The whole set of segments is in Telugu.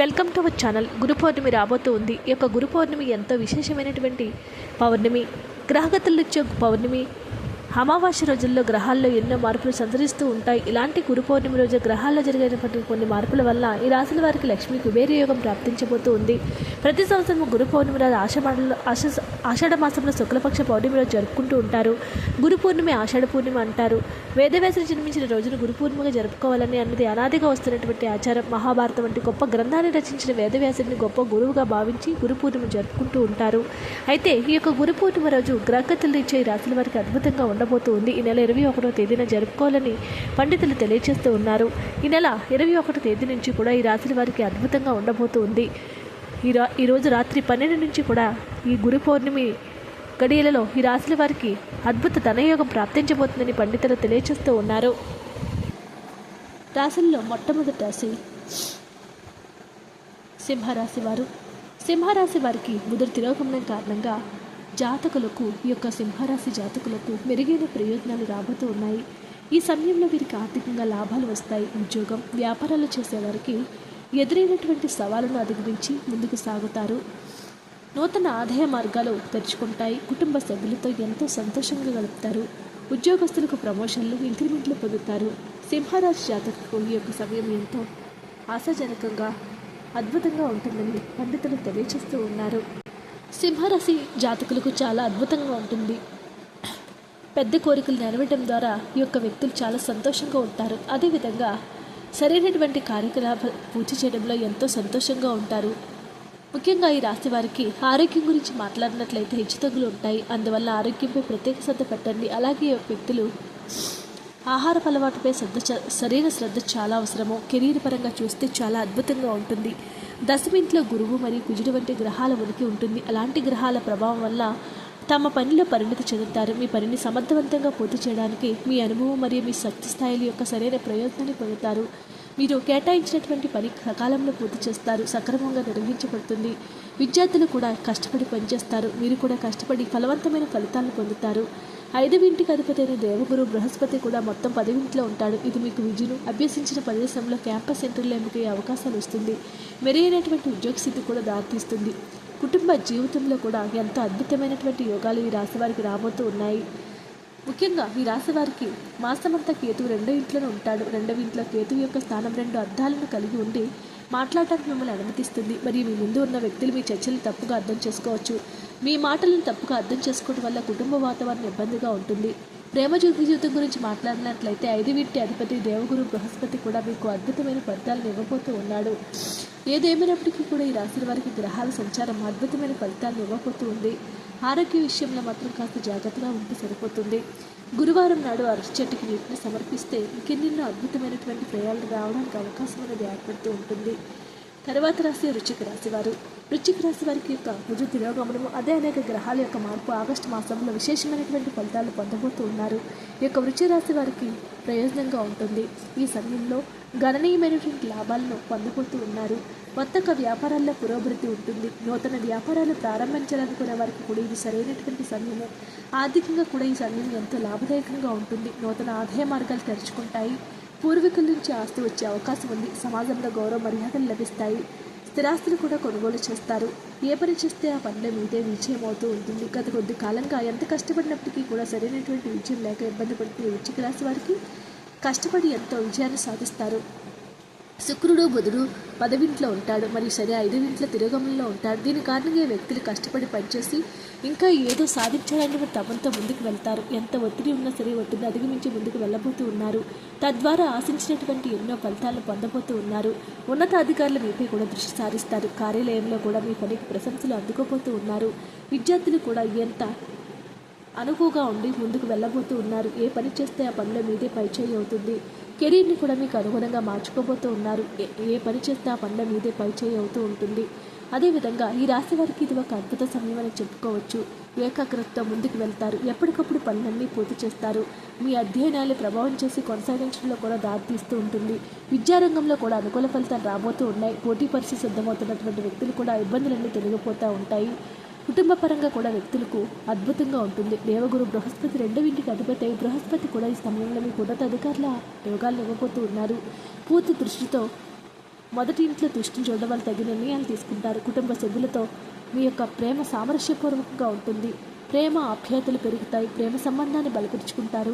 Welcome to our channel. Guru Purnima రాబోతూ ఉంది. ఈ యొక్క గురు పౌర్ణమి ఎంతో విశేషమైనటువంటి పౌర్ణమి. గ్రహగతులు ఇచ్చే పౌర్ణమి. అమావాస్య రోజుల్లో గ్రహాల్లో ఎన్నో మార్పులు సంచరిస్తూ ఉంటాయి. ఇలాంటి గురు పౌర్ణమి రోజు గ్రహాల్లో జరిగేటువంటి కొన్ని మార్పుల వల్ల ఈ రాశుల వారికి లక్ష్మి కుబేర యోగం ప్రాప్తించబోతూ ఉంది. ప్రతి సంవత్సరం గురు పౌర్ణమి రోజు ఆషాఢంలో ఆష ఆషాఢ మాసంలో శుక్లపక్ష పౌర్ణమి రోజు జరుపుకుంటూ ఉంటారు. గురు పూర్ణిమ ఆషాఢ పూర్ణిమ అంటారు. వేదవ్యాసులు జన్మించిన రోజును గురు పూర్ణిమగా జరుపుకోవాలని అన్నది అనాదిగా వస్తున్నటువంటి ఆచారం. మహాభారతం వంటి గొప్ప గ్రంథాన్ని రచించిన వేదవ్యాసుడిని గొప్ప గురువుగా భావించి గురు పూర్ణిమ జరుపుకుంటూ ఉంటారు. అయితే ఈ యొక్క గురు పూర్ణిమ రోజు గ్రహగతులు ఇచ్చే ఈ రాశుల వారికి అద్భుతంగా ఉండబోతూ ఉంది ఈ నెల ఇరవై ఒకటో తేదీన జరుపుకోవాలని పండితులు తెలియజేస్తూ ఉన్నారు. ఈ నెల ఇరవై ఒకటో తేదీ నుంచి కూడా ఈ రాశుల వారికి అద్భుతంగా ఉండబోతూ ఉంది ఈ రా ఈరోజు రాత్రి పన్నెండు నుంచి కూడా ఈ గురు పౌర్ణమి గడియలలో ఈ రాశుల వారికి అద్భుత ధనయోగం ప్రాప్తించబోతుందని పండితులు తెలియజేస్తూ ఉన్నారు. రాశుల్లో మొట్టమొదటి రాశి సింహరాశి వారు. సింహరాశి వారికి బుధుడు తిరోగమనం కారణంగా జాతకులకు ఈ యొక్క సింహరాశి జాతకులకు మెరుగైన ప్రయోజనాలు రాబోతూ ఉన్నాయి. ఈ సమయంలో వీరికి ఆర్థికంగా లాభాలు వస్తాయి. ఉద్యోగం వ్యాపారాలు చేసేవారికి ఎదురైనటువంటి సవాలును అధిగమించి ముందుకు సాగుతారు. నూతన ఆదాయ మార్గాలు తెరుచుకుంటాయి. కుటుంబ సభ్యులతో ఎంతో సంతోషంగా గడుపుతారు. ఉద్యోగస్తులకు ప్రమోషన్లు ఇంక్రిమెంట్లు పొందుతారు. సింహరాశి జాతకు ఈ యొక్క సమయం ఎంతో ఆశాజనకంగా అద్భుతంగా ఉంటుందని పండితులు తెలియజేస్తూ ఉన్నారు. సింహరాశి జాతకులకు చాలా అద్భుతంగా ఉంటుంది. పెద్ద కోరికలు నెరవేయడం ద్వారా ఈ యొక్క వ్యక్తులు చాలా సంతోషంగా ఉంటారు. అదేవిధంగా సరైనటువంటి కార్యకలాపాలు పూర్తి చేయడంలో ఎంతో సంతోషంగా ఉంటారు. ముఖ్యంగా ఈ రాశి వారికి ఆరోగ్యం గురించి మాట్లాడినట్లయితే హెచ్చుతగ్గులు ఉంటాయి. అందువల్ల ఆరోగ్యంపై ప్రత్యేక శ్రద్ధ పెట్టండి. అలాగే వ్యక్తులు ఆహార అలవాటుపై శ్రద్ధ చ- సరైన శ్రద్ధ చాలా అవసరము. కెరీర్ పరంగా చూస్తే చాలా అద్భుతంగా ఉంటుంది. దశమింట్లో గురువు మరియు కుజుడు వంటి గ్రహాల ఉనికి ఉంటుంది. అలాంటి గ్రహాల ప్రభావం వల్ల తమ పనిలో పరిణతి చెందుతారు. మీ పనిని సమర్థవంతంగా పూర్తి చేయడానికి మీ అనుభవం మరియు మీ శక్తి స్థాయిల యొక్క సరైన ప్రయోజనాన్ని పొందుతారు. మీరు కేటాయించినటువంటి పని సకాలంలో పూర్తి చేస్తారు. సక్రమంగా నిర్వహించబడుతుంది. విద్యార్థులు కూడా కష్టపడి పనిచేస్తారు. మీరు కూడా కష్టపడి ఫలవంతమైన ఫలితాలను పొందుతారు. ఐదవ ఇంటికి అధిపతి అయిన దేవగురు బృహస్పతి కూడా మొత్తం పదవింట్లో ఉంటాడు. ఇది మీకు విద్యను అభ్యసించిన ప్రదేశంలో క్యాంపస్ సెంటర్లో ఎంపికయ్యే అవకాశాలు వస్తుంది. మెరుగైనటువంటి ఉద్యోగ స్థితి కూడా దారితీస్తుంది. కుటుంబ జీవితంలో కూడా ఎంతో అద్భుతమైనటువంటి యోగాలు ఈ రాశి వారికి రాబోతూ ఉన్నాయి. ముఖ్యంగా ఈ రాశి వారికి మాసమంతా కేతువు రెండో ఇంట్లోనే ఉంటాడు. రెండవ ఇంట్లో కేతువు యొక్క స్థానం రెండు అర్థాలను కలిగి ఉండి మాట్లాడటానికి మిమ్మల్ని అనుమతిస్తుంది. మరియు మీ ముందు ఉన్న వ్యక్తులు మీ చర్చలు తప్పుగా అర్థం చేసుకోవచ్చు. మీ మాటలను తప్పుగా అర్థం చేసుకోవడం వల్ల కుటుంబ వాతావరణం ఇబ్బందిగా ఉంటుంది. ప్రేమ జ్యోతి జీవితం గురించి మాట్లాడినట్లయితే ఐదు వీటి అధిపతి దేవగురు బృహస్పతి కూడా మీకు అద్భుతమైన ఫలితాలను ఇవ్వబోతూ ఉన్నాడు. ఏదేమైనప్పటికీ కూడా ఈ రాశి వారికి గ్రహాల సంచారం అద్భుతమైన ఫలితాలను ఇవ్వబోతూ ఉంది. ఆరోగ్య విషయంలో మాత్రం కాస్త జాగ్రత్తగా ఉంటే సరిపోతుంది. గురువారం నాడు అరటి చెట్టుకి నీటిని సమర్పిస్తే ఇంకెన్నెన్నో అద్భుతమైనటువంటి ప్రయాణాలు రావడానికి అవకాశం అనేది ఏర్పడుతూ ఉంటుంది. తర్వాత రాశి రుచికి రాశి వారు. రుచిక రాశి వారికి యొక్క బుధ తిరోగమనము అదే అనేక గ్రహాల యొక్క మార్పు ఆగస్టు మాసంలో విశేషమైనటువంటి ఫలితాలు పొందబోతూ ఉన్నారు. ఈ యొక్క రుచి రాశి వారికి ప్రయోజనంగా ఉంటుంది. ఈ సమయంలో గణనీయమైనటువంటి లాభాలను పొందబోతూ ఉన్నారు. కొత్తగా వ్యాపారాల్లో పురోభివృద్ధి ఉంటుంది. నూతన వ్యాపారాలు ప్రారంభించాలనుకునే వారికి కూడా ఇది సరైనటువంటి సమయము. ఆర్థికంగా కూడా ఈ సమయం ఎంతో లాభదాయకంగా ఉంటుంది. నూతన ఆదాయ మార్గాలు తెరుచుకుంటాయి. పూర్వీకుల నుంచి ఆస్తి వచ్చే అవకాశం ఉంది. సమాజంలో గౌరవ మర్యాదలు లభిస్తాయి. స్థిరాస్తులు కూడా కొనుగోలు చేస్తారు. ఏ పని చేస్తే ఆ పనిలో మీదే విజయం అవుతూ ఉంటుంది. గత కొద్ది కాలంగా ఎంత కష్టపడినప్పటికీ కూడా సరైనటువంటి విజయం లేక ఇబ్బంది పడుతున్న వృశ్చిక రాశి వారికి కష్టపడి ఎంతో విజయాన్ని సాధిస్తారు. శుక్రుడు బుధుడు పదవింట్లో ఉంటాడు. మరియు సరే ఐదవింట్లో తిరోగమనంలో ఉంటాడు. దీని కారణంగా ఈ వ్యక్తులు కష్టపడి పనిచేసి ఇంకా ఏదో సాధించాలని తమంతో ముందుకు వెళ్తారు. ఎంత ఒత్తిడి ఉన్నా సరే ఒత్తిడి అధిగమించి ముందుకు వెళ్ళబోతూ ఉన్నారు. తద్వారా ఆశించినటువంటి ఎన్నో ఫలితాలను పొందబోతూ ఉన్నారు. ఉన్నతాధికారులు మీపై కూడా దృష్టి సారిస్తారు. కార్యాలయంలో కూడా మీ పనికి ప్రశంసలు అందుకోబోతూ ఉన్నారు. విద్యార్థులు కూడా ఎంత అనుకుగా ఉండి ముందుకు వెళ్ళబోతూ ఉన్నారు. ఏ పని చేస్తే ఆ పనిలో మీదే పైచేయి అవుతుంది. కెరీర్ని కూడా మీకు అనుగుణంగా మార్చుకోబోతూ ఉన్నారు. ఏ- ఏ పని చేస్తే ఆ పనుల మీదే పరిచయం అవుతూ ఉంటుంది. అదేవిధంగా ఈ రాశి వారికి ఇది ఒక అద్భుత సమయం అని చెప్పుకోవచ్చు. ఏకాగ్రతతో ముందుకు వెళ్తారు. ఎప్పటికప్పుడు పనులన్నీ పూర్తి చేస్తారు. మీ అధ్యయనాలు ప్రభావం చేసి కొనసాగించడంలో కూడా దారితీస్తూ ఉంటుంది. విద్యారంగంలో కూడా అనుకూల ఫలితాలు రాబోతూ ఉన్నాయి. పోటీ పరిస్థితి సిద్ధమవుతున్నటువంటి వ్యక్తులు కూడా ఇబ్బందులన్నీ తొలగిపోతూ ఉంటాయి. కుటుంబ పరంగా కూడా వ్యక్తులకు అద్భుతంగా ఉంటుంది. దేవగురు బృహస్పతి రెండవింటికి అధిపతి బృహస్పతి కూడా ఈ సమయంలో మీకు ఉన్నత అధికారుల యోగాలు ఇవ్వబోతూ ఉన్నారు. పూర్తి దృష్టితో మొదటి ఇంట్లో దృష్టిని చూడడం వల్ల తగిన నిర్ణయాలు తీసుకుంటారు. కుటుంబ సభ్యులతో మీ యొక్క ప్రేమ సామరస్యపూర్వకంగా ఉంటుంది. ప్రేమ ఆప్యాయతలు పెరుగుతాయి. ప్రేమ సంబంధాన్ని బలపరుచుకుంటారు.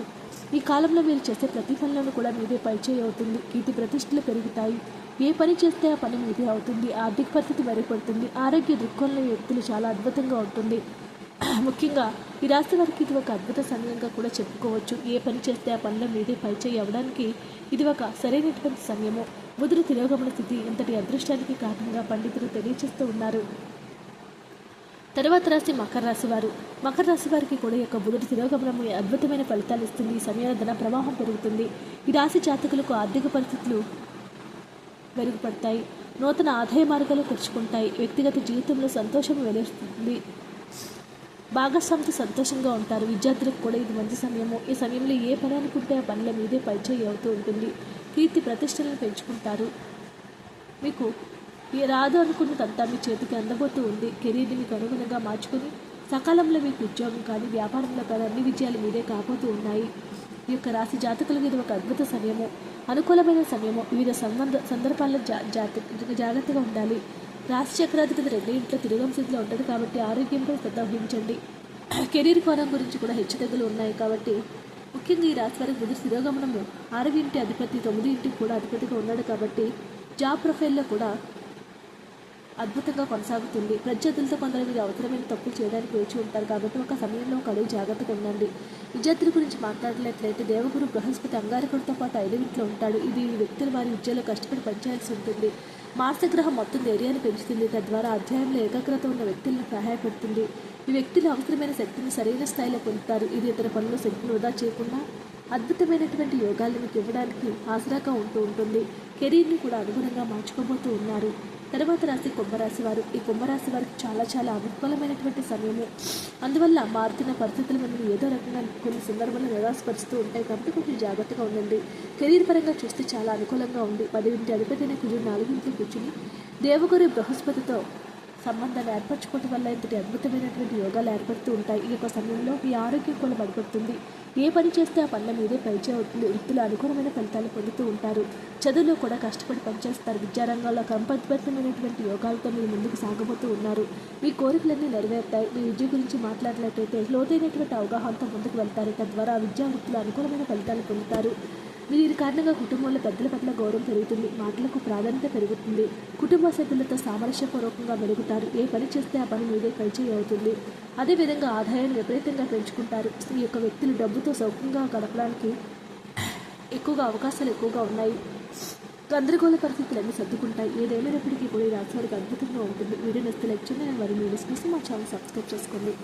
ఈ కాలంలో మీరు చేసే ప్రతి పనులను కూడా మీదే పరిచయం అవుతుంది. కీర్తి ప్రతిష్టలు పెరుగుతాయి. ఏ పని చేస్తే ఆ పని మీదే అవుతుంది. ఆర్థిక పరిస్థితి మెరుగుపడుతుంది. ఆరోగ్య దృక్కోణంలో వ్యక్తులు చాలా అద్భుతంగా ఉంటుంది. ముఖ్యంగా ఈ రాశి వారికి ఇది ఒక అద్భుత సమయంగా కూడా చెప్పుకోవచ్చు. ఏ పని చేస్తే ఆ పనిలో మీదే పరిచయం అవ్వడానికి ఇది ఒక సరైనటువంటి సమయము. ముదురు తిరోగమన స్థితి ఇంతటి అదృష్టానికి కారణంగా పండితులు తెలియచేస్తూ ఉన్నారు. తర్వాత రాశి మకర రాశి వారు. మకర రాశి వారికి కూడా యొక్క బుధుడి తిరోగమనము అద్భుతమైన ఫలితాలు ఇస్తుంది. ఈ సమయంలో ధన ప్రవాహం పెరుగుతుంది. ఈ రాశి జాతకులకు ఆర్థిక పరిస్థితులు మెరుగుపడతాయి. నూతన ఆదాయ మార్గాలు తెరుచుకుంటాయి. వ్యక్తిగత జీవితంలో సంతోషం వెలుస్తుంది భాగస్వామితో సంతోషంగా ఉంటారు. విద్యార్థులకు కూడా ఇది మంచి సమయము. ఈ సమయంలో ఏ పని అనుకుంటే ఆ పనుల మీదే పరిచయం అవుతూ ఉంటుంది. కీర్తి ప్రతిష్టలను పెంచుకుంటారు. మీకు ఏ రాదు అనుకున్నదంతా మీ చేతికి అందబోతూ ఉంది. కెరీర్ని మీకు అనుగుణంగా మార్చుకుని సకాలంలో మీకు ఉద్యోగం కానీ వ్యాపారంలో కానీ అన్ని విజయాలు మీరే కాబోతూ ఉన్నాయి. ఈ యొక్క రాశి జాతకులకు ఇది ఒక అద్భుత సమయము అనుకూలమైన సమయము వివిధ సంబంధ సందర్భాల్లో జా జాగ్రత్తగా ఉండాలి. రాశి చక్రాధిపతి రెండు ఇంట్లో తిరగం స్థితిలో ఉంటుంది కాబట్టి ఆరోగ్యంపై శ్రద్ధ వహించండి. కెరీర్ కోణం గురించి కూడా హెచ్చుతగ్గులు ఉన్నాయి కాబట్టి ముఖ్యంగా ఈ రాశి వారికి బుధుడు తిరోగమనము ఆరవ ఇంటి అధిపతి తొమ్మిది ఇంటికి కూడా అధిపతిగా ఉన్నాడు కాబట్టి జాబ్ ప్రొఫైల్లో కూడా అద్భుతంగా కొనసాగుతుంది. ప్రత్యర్థులతో కొందరు మీరు అవసరమైన తప్పులు చేయడానికి వేచి ఉంటారు కాబట్టి ఒక సమయంలో ఒక అడుగు జాగ్రత్తగా ఉండండి. విద్యార్థుల గురించి మాట్లాడినట్లయితే దేవగురు బృహస్పతి అంగారకుడితో పాటు ఐదు ఇంట్లో ఉంటాడు. ఇది ఈ వ్యక్తులు వారి విద్యలో కష్టపడి పనిచేయాల్సి ఉంటుంది. మార్సగ్రహం మొత్తం ధైర్యాన్ని పెంచుతుంది. తద్వారా అధ్యాయంలో ఏకాగ్రత ఉన్న వ్యక్తులను సహాయపడుతుంది ఈ వ్యక్తులు అవసరమైన శక్తిని సరైన స్థాయిలో పొందుతారు. ఇది ఇతర పనులు శక్తిని వృధా చేయకుండా అద్భుతమైనటువంటి యోగాలను మీకు ఇవ్వడానికి ఆసరాగా ఉంటూ ఉంటుంది. కెరీర్ని కూడా అనుగుణంగా మార్చుకోబోతూ ఉన్నారు. తర్వాత రాశి కుంభరాశి వారు. ఈ కుంభరాశి వారికి చాలా చాలా అనుకూలమైనటువంటి సమయము. అందువల్ల మారుతున్న పరిస్థితులు మిమ్మల్ని ఏదో రకంగా కొన్ని సందర్భాలు నిరాశపరుస్తూ ఉంటాయి కాబట్టి కొంచెం జాగ్రత్తగా ఉండండి. కెరీర్ పరంగా చూస్తే చాలా అనుకూలంగా ఉంది. పదివింటి అధిపతిని కుజుడు నాలుగింటి కూర్చుని దేవగురి బృహస్పతితో సంబంధాలు ఏర్పరచుకోవడం వల్ల ఇంతటి అద్భుతమైనటువంటి యోగాలు ఏర్పడుతూ ఉంటాయి. ఈ యొక్క సమయంలో మీ ఆరోగ్యం కూడా బలపడుతుంది. ఏ పని చేస్తే ఆ పనుల మీదే పైచే అవుతుంది వృత్తులు అనుకూలమైన ఫలితాలు పొందుతూ ఉంటారు. చదువులో కూడా కష్టపడి పనిచేస్తారు. విద్యారంగంలో క్రమబద్ధమైనటువంటి యోగాలతో మీరు ముందుకు సాగబోతూ ఉన్నారు. మీ కోరికలన్నీ నెరవేరుతాయి. మీ విద్య గురించి మాట్లాడినట్లయితే లోతైనటువంటి అవగాహనతో ముందుకు వెళ్తారు. తద్వారా విద్యా వృత్తులు అనుకూలమైన ఫలితాలు పొందుతారు. మీరు దీని కారణంగా కుటుంబంలో పెద్దల పట్ల గౌరవం పెరుగుతుంది మాటలకు ప్రాధాన్యత పెరుగుతుంది. కుటుంబ సభ్యులతో సామరస్యపూర్వకంగా మెరుగుతారు ఏ పని చేస్తే ఆ పని మీదే పరిచయం అవుతుంది. అదేవిధంగా ఆదాయాన్ని విపరీతంగా పెంచుకుంటారు. ఈ యొక్క వ్యక్తులు డబ్బుతో సౌఖ్యంగా గడపడానికి ఎక్కువగా అవకాశాలు ఎక్కువగా ఉన్నాయి. గందరగోళ పరిస్థితులు అన్నీ సర్దుకుంటాయి. ఏదేమైనప్పటికీ కూడా ఈ రాశి వారికి అద్భుతంగా ఉంటుంది. వీడియో నచ్చితే లెక్చర్ చేయండి. నేను మరి మీ డిస్కస్ మా ఛానల్ సబ్స్క్రైబ్ చేసుకోండి.